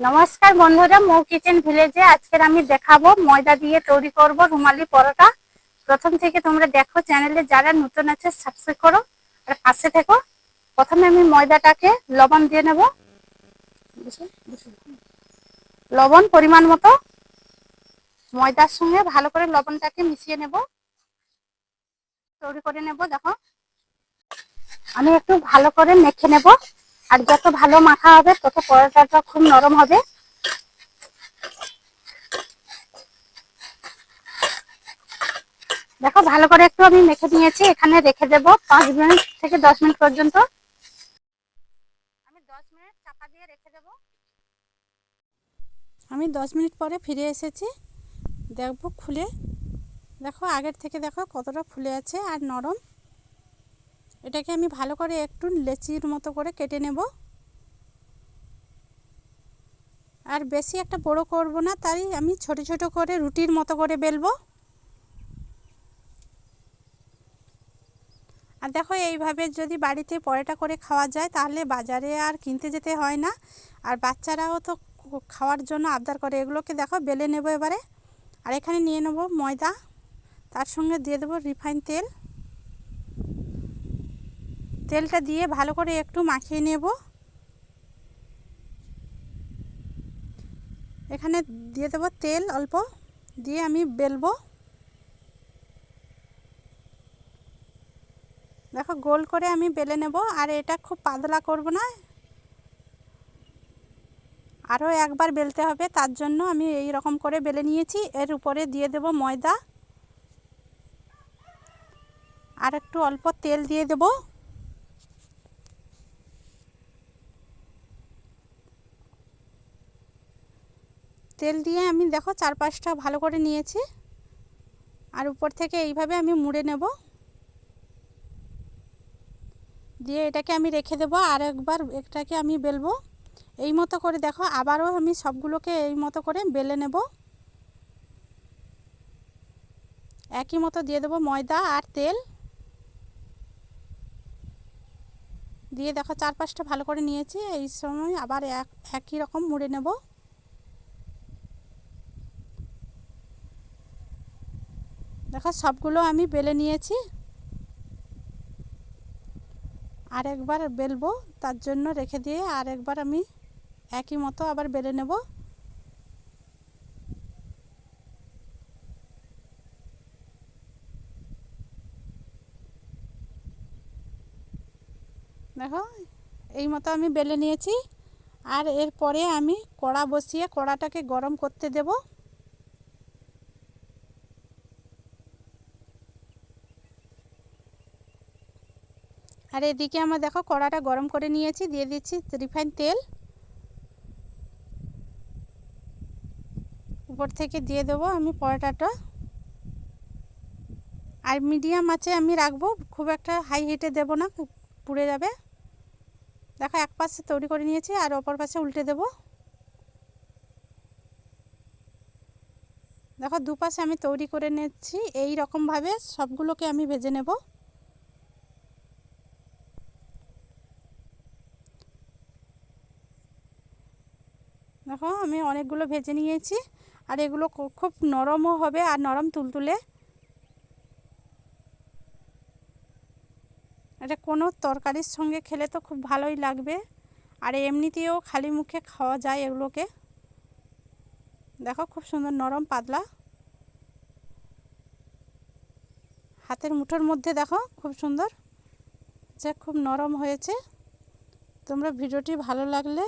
নমস্কার বন্ধুরা, মৌ কিচেন ভিলেজে আজকের আমি দেখাবো ময়দা দিয়ে তৈরি করব রুমালি পরোটা। প্রথম থেকে তোমরা দেখো চ্যানেলে যারা নতুন আছে সাবস্ক্রাইব করো। আর পাশে থেকো। প্রথমে আমি ময়দাটাকে লবণ দিয়ে নেব। লবণ পরিমাণ মতো। ময়দার সঙ্গে ভালো করে লবণটাকে মিশিয়ে নেব। তৈরি করে নেব, দেখো। আমি একটু ভালো করে মেখে নেব। আর যত ভালো মাখা হবে, তত পরোটাটা খুব নরম হবে। দেখো, ভালো করে একটু আমি মেখে নিয়েছি, এখানে রেখে দেব পাঁচ মিনিট থেকে দশ মিনিট পর্যন্ত। আমি দশ মিনিট দিয়ে রেখে আমি দশ মিনিট পরে ফিরে এসেছি। দেখব খুলে। দেখো, আগের থেকে দেখো কতটা ফুলে আছে আর নরম। এটাকে আমি ভালো করে একটু লেচির মতো করে কেটে নেব। আর বেশি একটা বড় করব না তাই আমি ছোট ছোট করে রুটির মতো করে বেলবো। আর দেখো এইভাবে যদি বাড়িতে পরোটা করে খাওয়া যায়, তাহলে বাজারে আর কিনতে যেতে হয় না। আর বাচ্চারাও তো খাওয়ার জন্য আবদার করে, এগুলোকে দেখো বেলে নেব এবারে। আর এখানে নিয়ে নেব ময়দা, তার সঙ্গে দিয়ে দেবো রিফাইন তেল। তেলটা দিয়ে ভালো করে একটু মাখিয়ে নেব। এখানে দিয়ে দেবো তেল অল্প, দিয়ে আমি বেলবো। দেখো গোল করে আমি বেলে নেব, আর এটা খুব পাতলা করব না। আরও একবার বেলতে হবে, তার জন্য আমি এই রকম করে বেলে নিয়েছি। এর উপরে দিয়ে দেব ময়দা। আর একটু অল্প তেল দিয়ে দেব। তেল দিয়ে আমি দেখো চার পাঁচটা ভালো করে নিয়েছি। আর উপর থেকে এইভাবে আমি মুড়ে নেব। দিয়ে এটাকে আমি রেখে দেবো আর একবার এটাকে আমি বেলবো। এই মতো করে দেখো আবারও আমি সবগুলোকে এই মতো করে বেলে নেব। একই মতো দিয়ে দেবো ময়দা আর তেল। দিয়ে দেখো চার পাঁচটা ভালো করে নিয়েছি। এই সময় আবার এক, একই রকম মুড়ে নেব। দেখো, সবগুলো আমি বেলে নিয়েছি। আর একবার বেলবো, তার জন্য রেখে দিয়ে আর একবার আমি একই মতো আবার বেলে নেব। দেখো, এই মতো আমি বেলে নিয়েছি। আর এরপরে আমি কড়া বসিয়ে কড়াটাকে গরম করতে দেব। আর এদিকে আমার দেখো কড়াটা গরম করে নিয়েছি, দিয়ে দিচ্ছি রিফাইন তেল। উপর থেকে দিয়ে দেবো আমি পরোটাটা। আর মিডিয়াম আছে আমি রাখব, খুব একটা হাই হিটে দেবো না পুড়ে যাবে। দেখো এক পাশে তৈরি করে নিয়েছি, আর অপর পাশে উল্টে দেব। দেখো দুপাশে আমি তৈরি করে নিচ্ছি এই রকমভাবে সবগুলোকে আমি ভেজে নেব। দেখো আমি অনেকগুলো ভেজে নিয়েছি আর এগুলো খুব নরমও হবে আর নরম তুলতুলে। এটা কোনো তরকারির সঙ্গে খেলে তো খুব ভালোই লাগবে। আর এমনিতেও খালি মুখে খাওয়া যায় এগুলোকে। দেখো খুব সুন্দর নরম পাতলা। হাতের মুঠোর মধ্যে দেখো খুব সুন্দর। যে খুব নরম হয়েছে। তোমরা ভিডিওটি ভালো লাগলে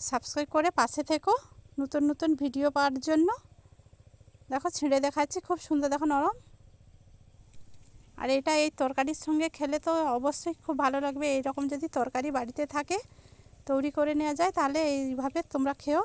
সাবস্ক্রাইব করে পাশে থেকো নতুন নতুন ভিডিও পাওয়ার জন্য। দেখো, ছিঁড়ে দেখাচ্ছি, খুব সুন্দর, দেখো, নরম। আর এটা এই তরকারির সঙ্গে খেলে তো অবশ্যই খুব ভালো লাগবে। এইরকম যদি তরকারি বাড়িতে থাকে, তৈরি করে নেওয়া যায়, তাহলে এইভাবে তোমরা খেও।